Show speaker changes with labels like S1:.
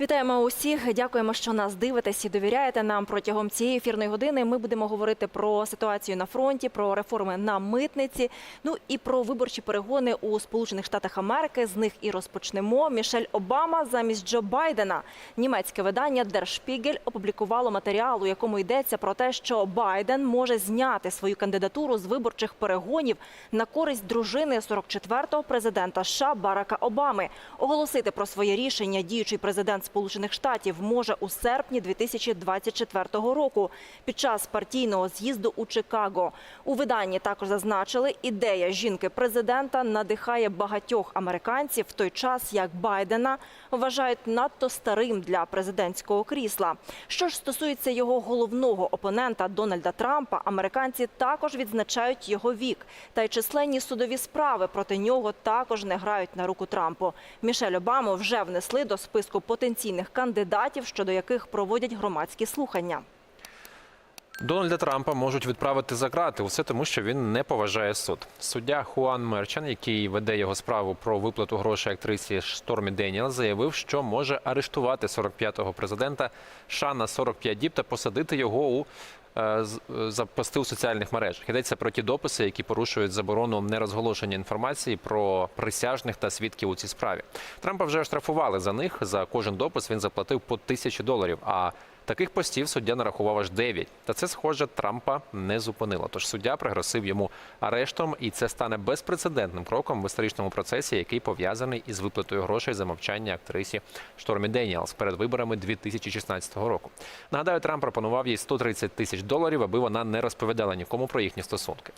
S1: Вітаємо усіх. Дякуємо, що нас дивитесь і довіряєте нам протягом цієї ефірної години. Ми будемо говорити про ситуацію на фронті, про реформи на митниці, ну і про виборчі перегони у Сполучених Штатах Америки. З них і розпочнемо. Мішель Обама замість Джо Байдена. Німецьке видання Der опублікувало матеріал, у якому йдеться про те, що Байден може зняти свою кандидатуру з виборчих перегонів на користь дружини 44-го президента США Барака Обами. Оголосити про своє рішення діючий президент Сполучених Штатів може у серпні 2024 року під час партійного з'їзду у Чикаго. У виданні також зазначили, ідея жінки президента надихає багатьох американців в той час, як Байдена вважають надто старим для президентського крісла. Що ж стосується його головного опонента Дональда Трампа, американці також відзначають його вік. Та й численні судові справи проти нього також не грають на руку Трампу. Мішель Обаму вже внесли до списку потенційних кандидатів, щодо яких проводять громадські слухання.
S2: Дональда Трампа можуть відправити за грати. Усе тому, що він не поважає суд. Суддя Хуан Мерчан, який веде його справу про виплату грошей актрисі Штормі Деніел, заявив, що може арештувати 45-го президента США на 45 діб та посадити його у е, е, за пости у соціальних мережах. Йдеться про ті дописи, які порушують заборону нерозголошення інформації про присяжних та свідків у цій справі. Трампа вже оштрафували за них. За кожен допис він заплатив по тисячі доларів. А Таких постів суддя нарахував аж 9. Та це, схоже, Трампа не зупинило. Тож суддя пригрозив йому арештом, і це стане безпрецедентним кроком в історичному процесі, який пов'язаний із виплатою грошей за мовчання актрисі Штормі Деніелс перед виборами 2016 року. Нагадаю, Трамп пропонував їй 130 тисяч доларів, аби вона не розповідала нікому про їхні стосунки.